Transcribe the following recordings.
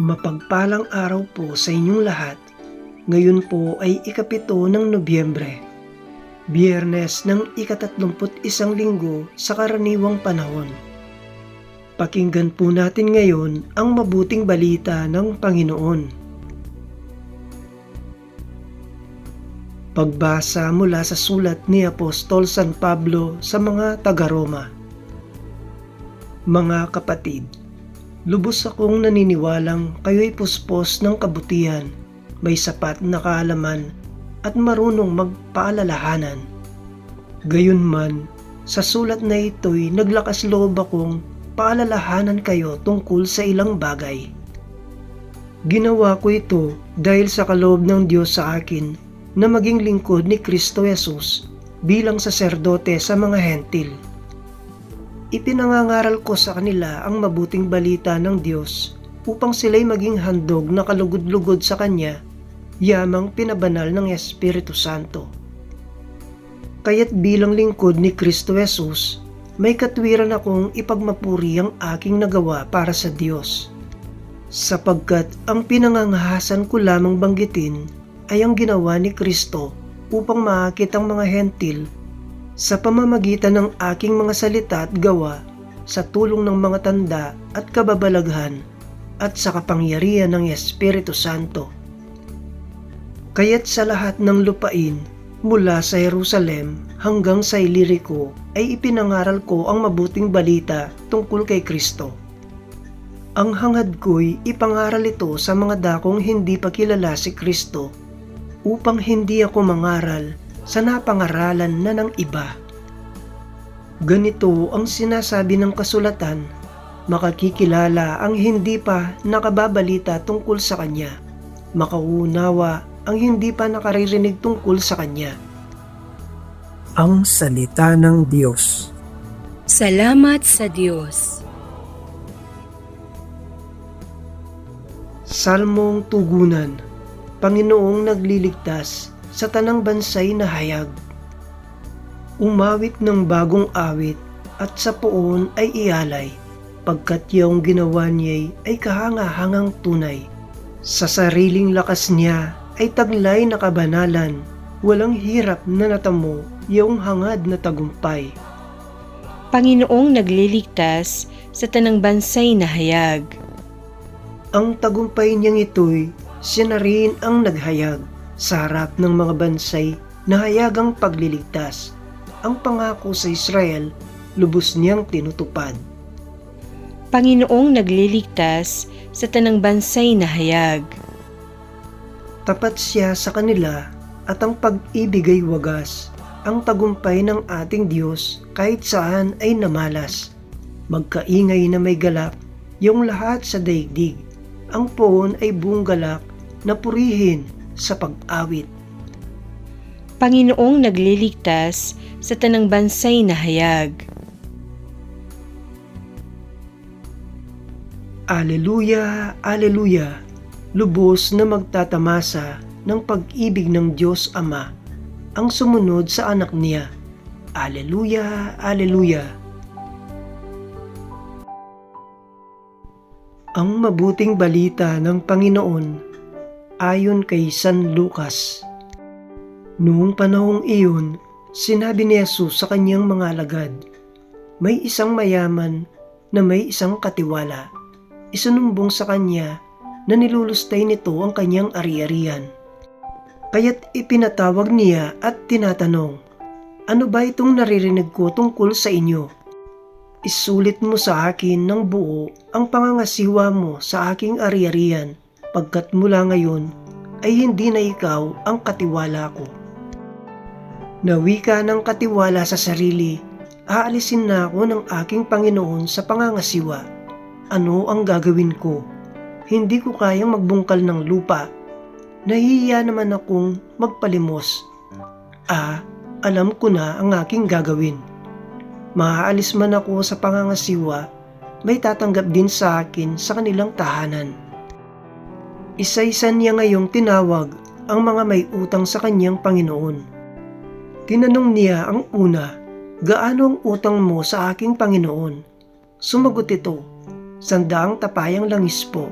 Mapagpalang araw po sa inyong lahat. Ngayon po ay ikapito ng Nobyembre. Biyernes ng ikatatlumput isang linggo sa karaniwang panahon. Pakinggan po natin ngayon ang mabuting balita ng Panginoon. Pagbasa mula sa sulat ni Apostol San Pablo sa mga taga-Roma. Mga kapatid, lubos akong naniniwalang kayo'y puspos ng kabutihan, may sapat na kaalaman at marunong magpaalalahanan. Gayunman, sa sulat na ito'y naglakas loob akong paalalahanan kayo tungkol sa ilang bagay. Ginawa ko ito dahil sa kaloob ng Diyos sa akin na maging lingkod ni Kristo Jesus bilang saserdote sa mga hentil. Ipinangangaral ko sa kanila ang mabuting balita ng Diyos upang sila'y maging handog na kalugod-lugod sa Kanya, yamang pinabanal ng Espiritu Santo. Kaya't bilang lingkod ni Kristo Jesus, may katwiran akong ipagmapuri ang aking nagawa para sa Diyos. Sapagkat ang pinangangahasan ko lamang banggitin ay ang ginawa ni Kristo upang maakit ang mga hentil sa pamamagitan ng aking mga salita at gawa sa tulong ng mga tanda at kababalaghan at sa kapangyarihan ng Espiritu Santo. Kaya't sa lahat ng lupain mula sa Jerusalem hanggang sa Ilirico ay ipinangaral ko ang mabuting balita tungkol kay Kristo. Ang hangad ko'y ipangaral ito sa mga dakong hindi pa kilala si Kristo upang hindi ako mangaral sa napangaralan na ng iba. Ganito ang sinasabi ng kasulatan, makakikilala ang hindi pa nakababalita tungkol sa Kanya, makaunawa ang hindi pa nakaririnig tungkol sa Kanya. Ang Salita ng Diyos Salamat sa Diyos. Salmong Tugunan Panginoong nagliligtas sa tanang bansay na hayag. Umawit ng bagong awit at sa poon ay ialay, pagkat yung ginawa niya'y ay kahangahangang tunay. Sa sariling lakas niya ay taglay na kabanalan, walang hirap na natamo yung hangad na tagumpay. Panginoong nagliligtas sa tanang bansay na hayag. Ang tagumpay niyang ito'y siya na rin ang naghayag sa harap ng mga bansay na hayagang pagliligtas. Ang pangako sa Israel, lubos niyang tinutupad. Panginoong nagliligtas sa tanang bansay na hayag. Tapat siya sa kanila at ang pag-ibig ay wagas. Ang tagumpay ng ating Diyos kahit saan ay namalas. Magkaingay na may galak, yung lahat sa daigdig. Ang poon ay buong galak na purihin sa pag-awit. Panginoong nagliligtas sa tanang bansay na hayag. Aleluya, Aleluya, lubos na magtatamasa ng pag-ibig ng Diyos Ama ang sumunod sa anak niya. Aleluya, Aleluya. Ang mabuting balita ng Panginoon ayon kay San Lucas. Noong panahong iyon, sinabi ni Jesus sa kanyang mga alagad, May isang mayaman na may isang katiwala. Isanumbong sa kanya na nilulustay nito ang kanyang ari-arian. Kaya't ipinatawag niya at tinatanong, Ano ba itong naririnig ko tungkol sa inyo? Isulit mo sa akin ng buo ang pangangasiwa mo sa aking ari-arian pagkat mula ngayon ay hindi na ikaw ang katiwala ko. Nawika ng katiwala sa sarili, aalisin na ako ng aking Panginoon sa pangangasiwa. Ano ang gagawin ko? Hindi ko kayang magbungkal ng lupa. Nahihiya naman akong magpalimos. Ah, alam ko na ang aking gagawin. Maaalis man ako sa pangangasiwa, may tatanggap din sa akin sa kanilang tahanan. Isa-isa niya ngayong tinawag ang mga may utang sa kanyang Panginoon. Tinanong niya ang una, gaano ang utang mo sa aking Panginoon? Sumagot ito, sandaang tapayang langis po.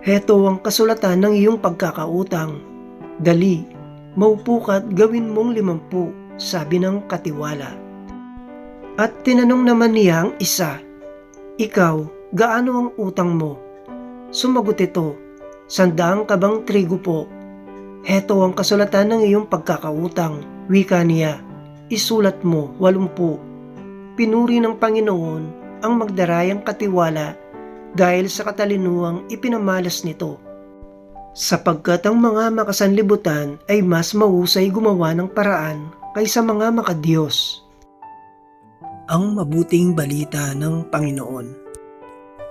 Heto ang kasulatan ng iyong pagkakautang. Dali, maupo ka't gawin mong limampu, sabi ng katiwala. At tinanong naman niya ang isa, Ikaw, gaano ang utang mo? Sumagot ito, Sandaang kabang trigo po. Heto ang kasulatan ng iyong pagkakautang, wika niya. Isulat mo, walumpu. Pinuri ng Panginoon ang magdarayang katiwala dahil sa katalinuhang ipinamalas nito. Sapagkat ang mga makasanlibutan ay mas mahusay gumawa ng paraan kaysa mga makadiyos. Ang mabuting balita ng Panginoon.